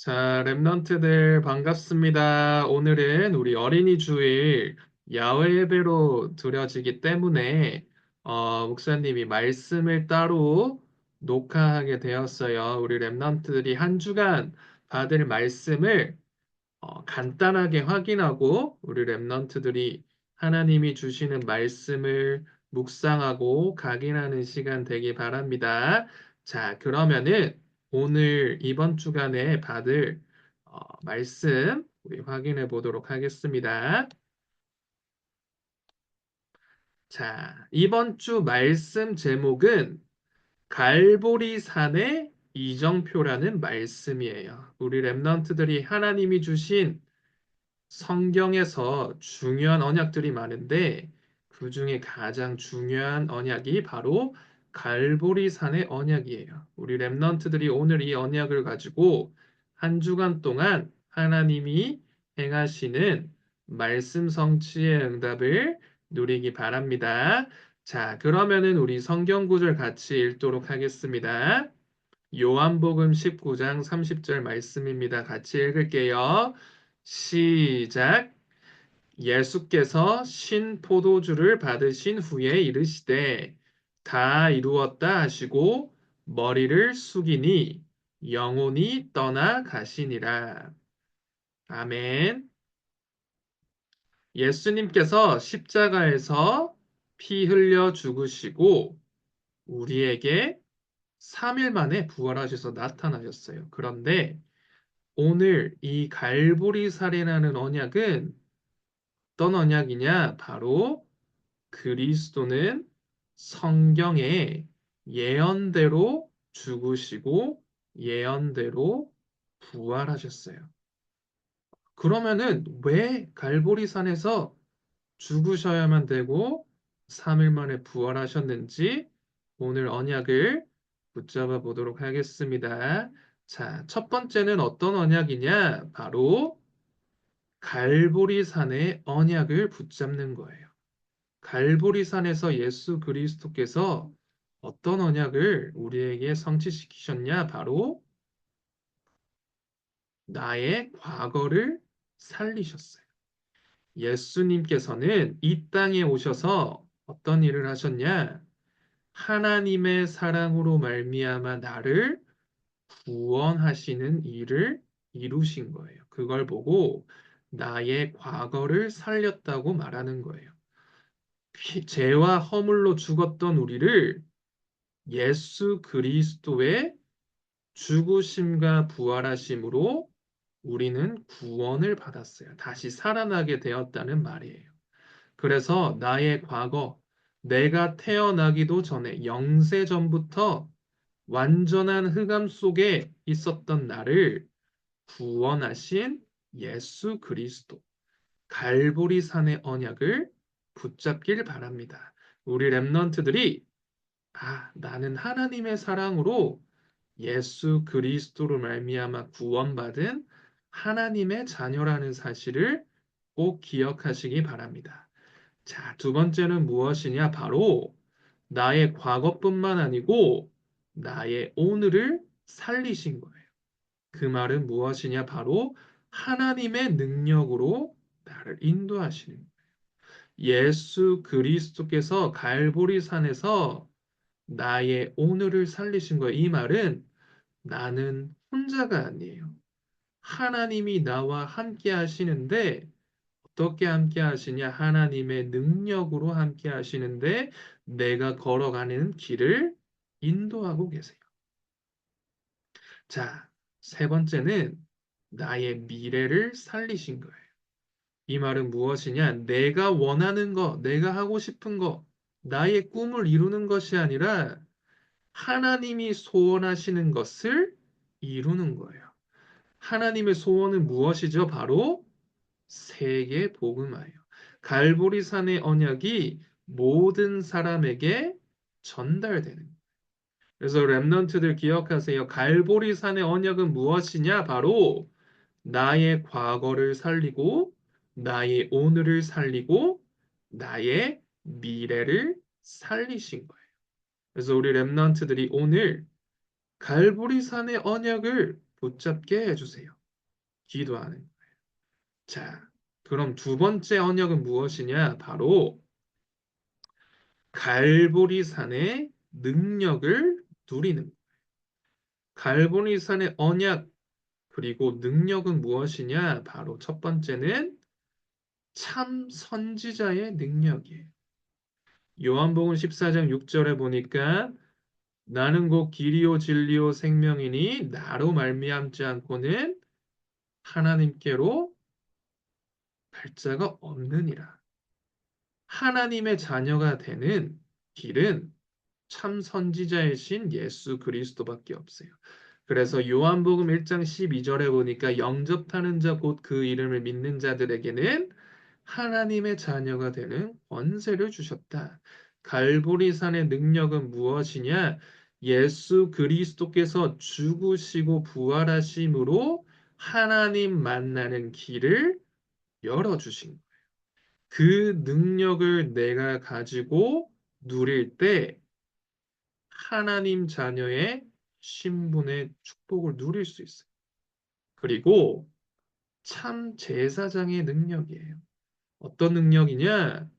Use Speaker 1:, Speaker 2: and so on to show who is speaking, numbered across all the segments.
Speaker 1: 자, 랩런트들 반갑습니다. 오늘은 우리 어린이 주일 야외 예배로 드려지기 때문에 어, 목사님이 말씀을 따로 녹화하게 되었어요. 우리 랩런트들이 한 주간 받을 말씀을 어, 간단하게 확인하고 우리 랩런트들이 하나님이 주시는 말씀을 묵상하고 각인하는 시간 되기 바랍니다. 자, 그러면은 오늘 이번 주간에 받을 어, 말씀 우리 확인해 보도록 하겠습니다. 자, 이번 주 말씀 제목은 갈보리 산의 이정표라는 말씀이에요. 우리 랩런트들이 하나님이 주신 성경에서 중요한 언약들이 많은데 그 중에 가장 중요한 언약이 바로 갈보리산의 언약이에요. 우리 랩런트들이 오늘 이 언약을 가지고 한 주간 동안 하나님이 행하시는 말씀 성취의 응답을 누리기 바랍니다. 자, 그러면은 우리 성경 구절 같이 읽도록 하겠습니다. 요한복음 19장 30절 말씀입니다. 같이 읽을게요. 시작. 예수께서 신 포도주를 받으신 후에 이르시되 다 이루었다 하시고 머리를 숙이니 영혼이 떠나 가시니라. 아멘. 예수님께서 십자가에서 피 흘려 죽으시고 우리에게 3일 만에 부활하셔서 나타나셨어요. 그런데 오늘 이 갈보리 살이라는 언약은 어떤 언약이냐? 바로 그리스도는 성경에 예언대로 죽으시고 예언대로 부활하셨어요. 그러면은 왜 갈보리산에서 죽으셔야만 되고 3일 만에 부활하셨는지 오늘 언약을 붙잡아 보도록 하겠습니다. 자, 첫 번째는 어떤 언약이냐? 바로 갈보리산의 언약을 붙잡는 거예요. 갈보리산에서 예수 그리스도께서 어떤 언약을 우리에게 성취시키셨냐? 바로 나의 과거를 살리셨어요. 예수님께서는 이 땅에 오셔서 어떤 일을 하셨냐? 하나님의 사랑으로 말미암아 나를 구원하시는 일을 이루신 거예요. 그걸 보고 나의 과거를 살렸다고 말하는 거예요. 죄와 허물로 죽었던 우리를 예수 그리스도의 죽으심과 부활하심으로 우리는 구원을 받았어요. 다시 살아나게 되었다는 말이에요. 그래서 나의 과거, 내가 태어나기도 전에 영세 전부터 완전한 흑암 속에 있었던 나를 구원하신 예수 그리스도, 갈보리 산의 언약을 붙잡길 바랍니다. 우리 랩런트들이 아, 나는 하나님의 사랑으로 예수 그리스도로 말미암아 구원받은 하나님의 자녀라는 사실을 꼭 기억하시기 바랍니다. 자, 두 번째는 무엇이냐? 바로 나의 과거뿐만 아니고 나의 오늘을 살리신 거예요. 그 말은 무엇이냐? 바로 하나님의 능력으로 나를 인도하시는 거예요. 예수 그리스도께서 갈보리 산에서 나의 오늘을 살리신 거예요. 이 말은 나는 혼자가 아니에요. 하나님이 나와 함께 하시는데 어떻게 함께 하시냐? 하나님의 능력으로 함께 하시는데 내가 걸어가는 길을 인도하고 계세요. 자, 세 번째는 나의 미래를 살리신 거예요. 이 말은 무엇이냐? 내가 원하는 거, 내가 하고 싶은 거, 나의 꿈을 이루는 것이 아니라 하나님이 소원하시는 것을 이루는 거예요. 하나님의 소원은 무엇이죠? 바로 세계 복음화예요. 갈보리산의 언약이 모든 사람에게 전달되는 거예요. 그래서 랩넌트들 기억하세요. 갈보리산의 언약은 무엇이냐? 바로 나의 과거를 살리고 나의 오늘을 살리고 나의 미래를 살리신 거예요. 그래서 우리 랩넌트들이 오늘 갈보리산의 언약을 붙잡게 해주세요. 기도하는 거예요. 자, 그럼 두 번째 언약은 무엇이냐? 바로 갈보리산의 능력을 누리는 거예요. 갈보리산의 언약 그리고 능력은 무엇이냐? 바로 첫 번째는 참 선지자의 능력이에요. 요한복음 14장 6절에 보니까 나는 곧 길이요 진리요 생명이니 나로 말미암지 않고는 하나님께로 갈 자가 없느니라. 하나님의 자녀가 되는 길은 참 선지자이신 예수 그리스도밖에 없어요. 그래서 요한복음 1장 12절에 보니까 영접하는 자 곧 그 이름을 믿는 자들에게는 하나님의 자녀가 되는 권세를 주셨다. 갈보리산의 능력은 무엇이냐? 예수 그리스도께서 죽으시고 부활하심으로 하나님 만나는 길을 열어주신 거예요. 그 능력을 내가 가지고 누릴 때 하나님 자녀의 신분의 축복을 누릴 수 있어요. 그리고 참 제사장의 능력이에요. 어떤 능력이냐?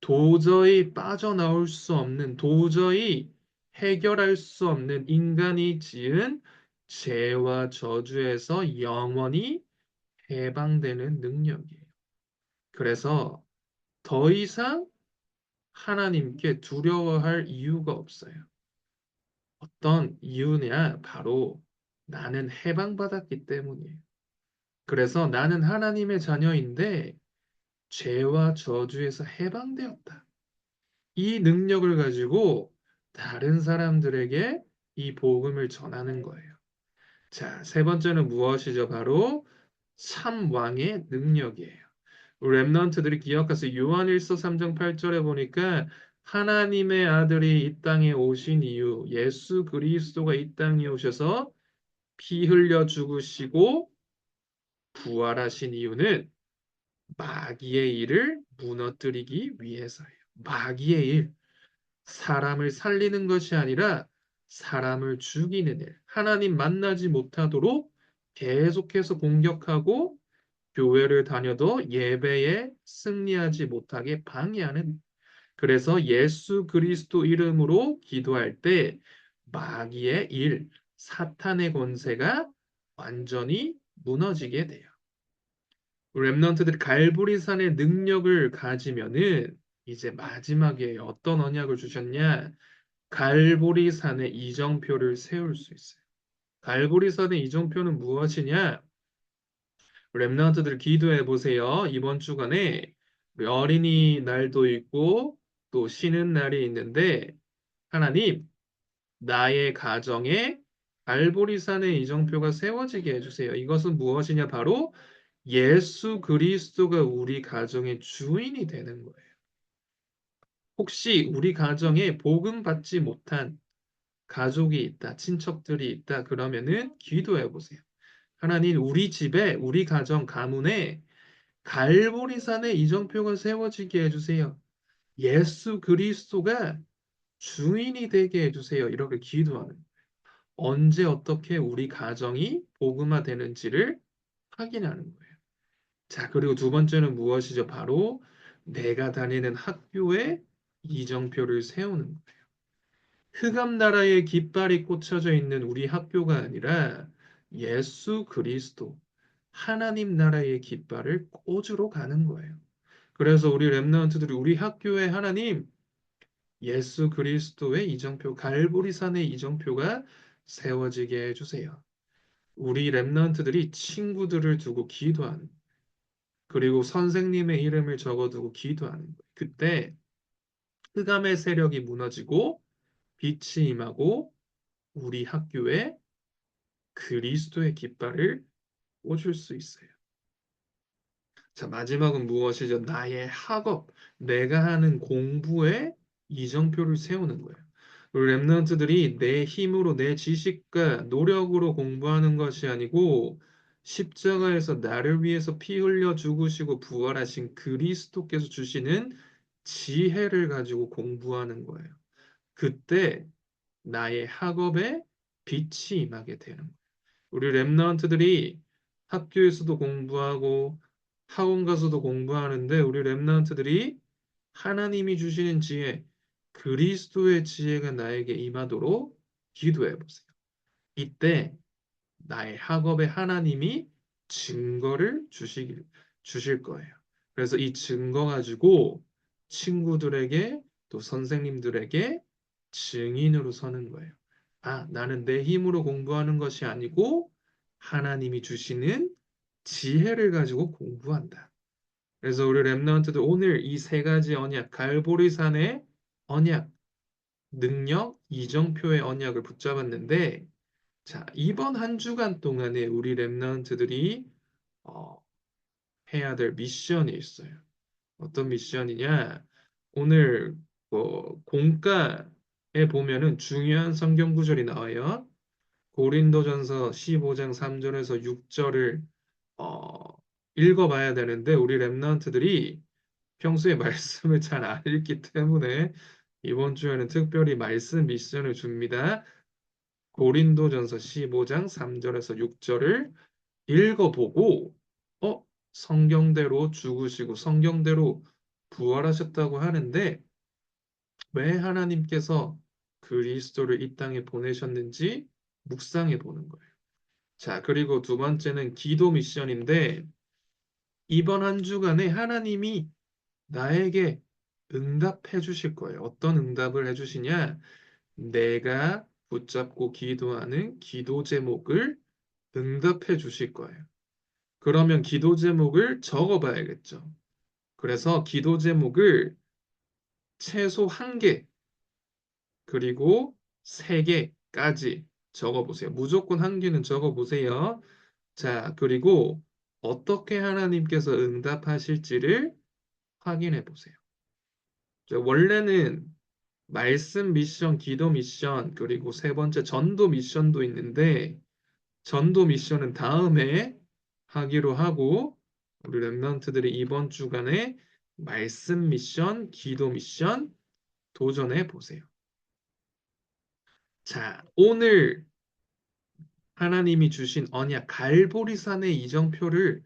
Speaker 1: 도저히 빠져나올 수 없는, 도저히 해결할 수 없는 인간이 지은 죄와 저주에서 영원히 해방되는 능력이에요. 그래서 더 이상 하나님께 두려워할 이유가 없어요. 어떤 이유냐? 바로 나는 해방받았기 때문이에요. 그래서 나는 하나님의 자녀인데 죄와 저주에서 해방되었다. 이 능력을 가지고 다른 사람들에게 이 복음을 전하는 거예요. 자, 세 번째는 무엇이죠? 바로 참 왕의 능력이에요. 렘넌트들이 기억하세요. 요한일서 3장 8절에 보니까 하나님의 아들이 이 땅에 오신 이유, 예수 그리스도가 이 땅에 오셔서 피 흘려 죽으시고 부활하신 이유는 마귀의 일을 무너뜨리기 위해서예요. 마귀의 일, 사람을 살리는 것이 아니라 사람을 죽이는 일, 하나님 만나지 못하도록 계속해서 공격하고 교회를 다녀도 예배에 승리하지 못하게 방해하는 그래서 예수 그리스도 이름으로 기도할 때 마귀의 일, 사탄의 권세가 완전히 무너지게 돼요. 렘넌트들이 갈보리산의 능력을 가지면은 이제 마지막에 어떤 언약을 주셨냐? 갈보리산의 이정표를 세울 수 있어요. 갈보리산의 이정표는 무엇이냐? 렘넌트들 기도해 보세요. 이번 주간에 어린이 날도 있고 또 쉬는 날이 있는데 하나님 나의 가정에 갈보리산의 이정표가 세워지게 해주세요. 이것은 무엇이냐? 바로 예수 그리스도가 우리 가정의 주인이 되는 거예요. 혹시 우리 가정에 복음 받지 못한 가족이 있다, 친척들이 있다, 그러면은 기도해 보세요. 하나님, 우리 집에, 우리 가정, 가문에 갈보리산의 이정표가 세워지게 해주세요. 예수 그리스도가 주인이 되게 해주세요. 이렇게 기도하는 거예요. 언제 어떻게 우리 가정이 복음화 되는지를 확인하는 거예요. 자, 그리고 두 번째는 무엇이죠? 바로 내가 다니는 학교에 이정표를 세우는 거예요. 흑암 나라의 깃발이 꽂혀져 있는 우리 학교가 아니라 예수 그리스도 하나님 나라의 깃발을 꽂으러 가는 거예요. 그래서 우리 렘넌트들이 우리 학교에 하나님 예수 그리스도의 이정표 갈보리산의 이정표가 세워지게 해주세요. 우리 렘넌트들이 친구들을 두고 기도하는 그리고 선생님의 이름을 적어두고 기도하는 거예요. 그때 흑암의 세력이 무너지고 빛이 임하고 우리 학교에 그리스도의 깃발을 꽂을 수 있어요. 자, 마지막은 무엇이죠? 나의 학업, 내가 하는 공부에 이정표를 세우는 거예요. 렘넌트들이 내 힘으로 내 지식과 노력으로 공부하는 것이 아니고 십자가에서 나를 위해서 피 흘려 죽으시고 부활하신 그리스도께서 주시는 지혜를 가지고 공부하는 거예요. 그때 나의 학업에 빛이 임하게 되는 거예요. 우리 랩런트들이 학교에서도 공부하고 학원 가서도 공부하는데 우리 랩런트들이 하나님이 주시는 지혜, 그리스도의 지혜가 나에게 임하도록 기도해 보세요. 이때 나의 학업에 하나님이 증거를 주시길, 주실 거예요. 그래서 이 증거 가지고 친구들에게 또 선생님들에게 증인으로 서는 거예요. 아, 나는 내 힘으로 공부하는 것이 아니고 하나님이 주시는 지혜를 가지고 공부한다. 그래서 우리 랩런트들 오늘 이 세 가지 언약, 갈보리산의 언약, 능력, 이정표의 언약을 붙잡았는데 자, 이번 한 주간 동안에 우리 랩런트들이 어, 해야 될 미션이 있어요. 어떤 미션이냐? 오늘 뭐 공과에 보면은 중요한 성경 구절이 나와요. 고린도전서 15장 3절에서 6절을 어, 읽어봐야 되는데 우리 랩런트들이 평소에 말씀을 잘 안 읽기 때문에 이번 주에는 특별히 말씀 미션을 줍니다. 고린도전서 15장 3절에서 6절을 읽어보고 어 성경대로 죽으시고 성경대로 부활하셨다고 하는데 왜 하나님께서 그리스도를 이 땅에 보내셨는지 묵상해 보는 거예요. 자, 그리고 두 번째는 기도 미션인데 이번 한 주간에 하나님이 나에게 응답해 주실 거예요. 어떤 응답을 해 주시냐? 내가 붙잡고 기도하는 기도 제목을 응답해 주실 거예요. 그러면 기도 제목을 적어 봐야겠죠. 그래서 기도 제목을 최소 한 개, 그리고 세 개까지 적어 보세요. 무조건 한 개는 적어 보세요. 자, 그리고 어떻게 하나님께서 응답하실지를 확인해 보세요. 원래는 말씀 미션, 기도 미션, 그리고 세 번째 전도 미션도 있는데 전도 미션은 다음에 하기로 하고 우리 랩런트들이 이번 주간에 말씀 미션, 기도 미션 도전해 보세요. 자, 오늘 하나님이 주신 언약 갈보리산의 이정표를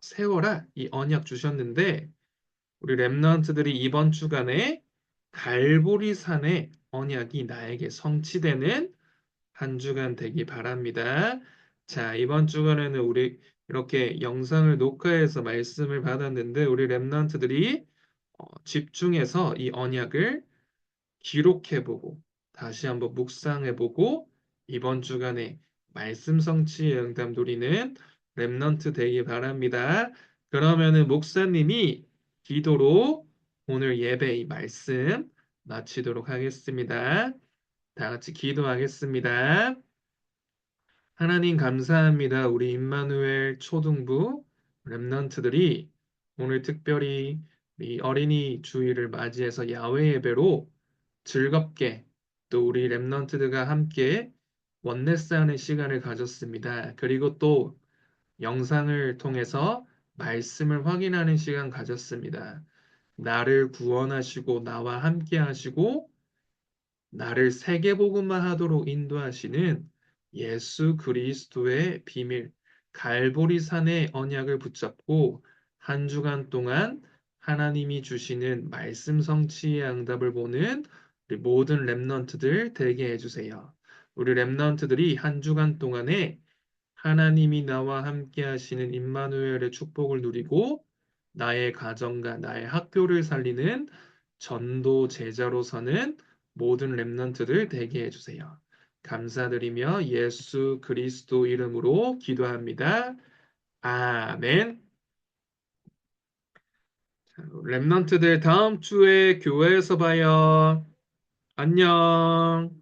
Speaker 1: 세워라 이 언약 주셨는데 우리 랩런트들이 이번 주간에 갈보리산의 언약이 나에게 성취되는 한 주간 되기 바랍니다. 자, 이번 주간에는 우리 이렇게 영상을 녹화해서 말씀을 받았는데 우리 랩런트들이 어, 집중해서 이 언약을 기록해보고 다시 한번 묵상해보고 이번 주간에 말씀 성취의 응답 누리는 랩런트 되기 바랍니다. 그러면은 목사님이 기도로 오늘 예배 이 말씀 마치도록 하겠습니다. 다 같이 기도하겠습니다. 하나님 감사합니다. 우리 임마누엘 초등부 랩런트들이 오늘 특별히 이 어린이 주일을 맞이해서 야외 예배로 즐겁게 또 우리 랩런트들과 함께 원네스 하는 시간을 가졌습니다. 그리고 또 영상을 통해서 말씀을 확인하는 시간 가졌습니다. 나를 구원하시고 나와 함께 하시고 나를 세계 복음만 하도록 인도하시는 예수 그리스도의 비밀 갈보리 산의 언약을 붙잡고 한 주간 동안 하나님이 주시는 말씀 성취의 응답을 보는 우리 모든 랩넌트들 되게 해주세요. 우리 랩넌트들이 한 주간 동안에 하나님이 나와 함께 하시는 임마누엘의 축복을 누리고 나의 가정과 나의 학교를 살리는 전도 제자로서는 모든 랩넌트들 되게 해주세요. 감사드리며 예수 그리스도 이름으로 기도합니다. 아멘. 랩넌트들 다음 주에 교회에서 봐요. 안녕.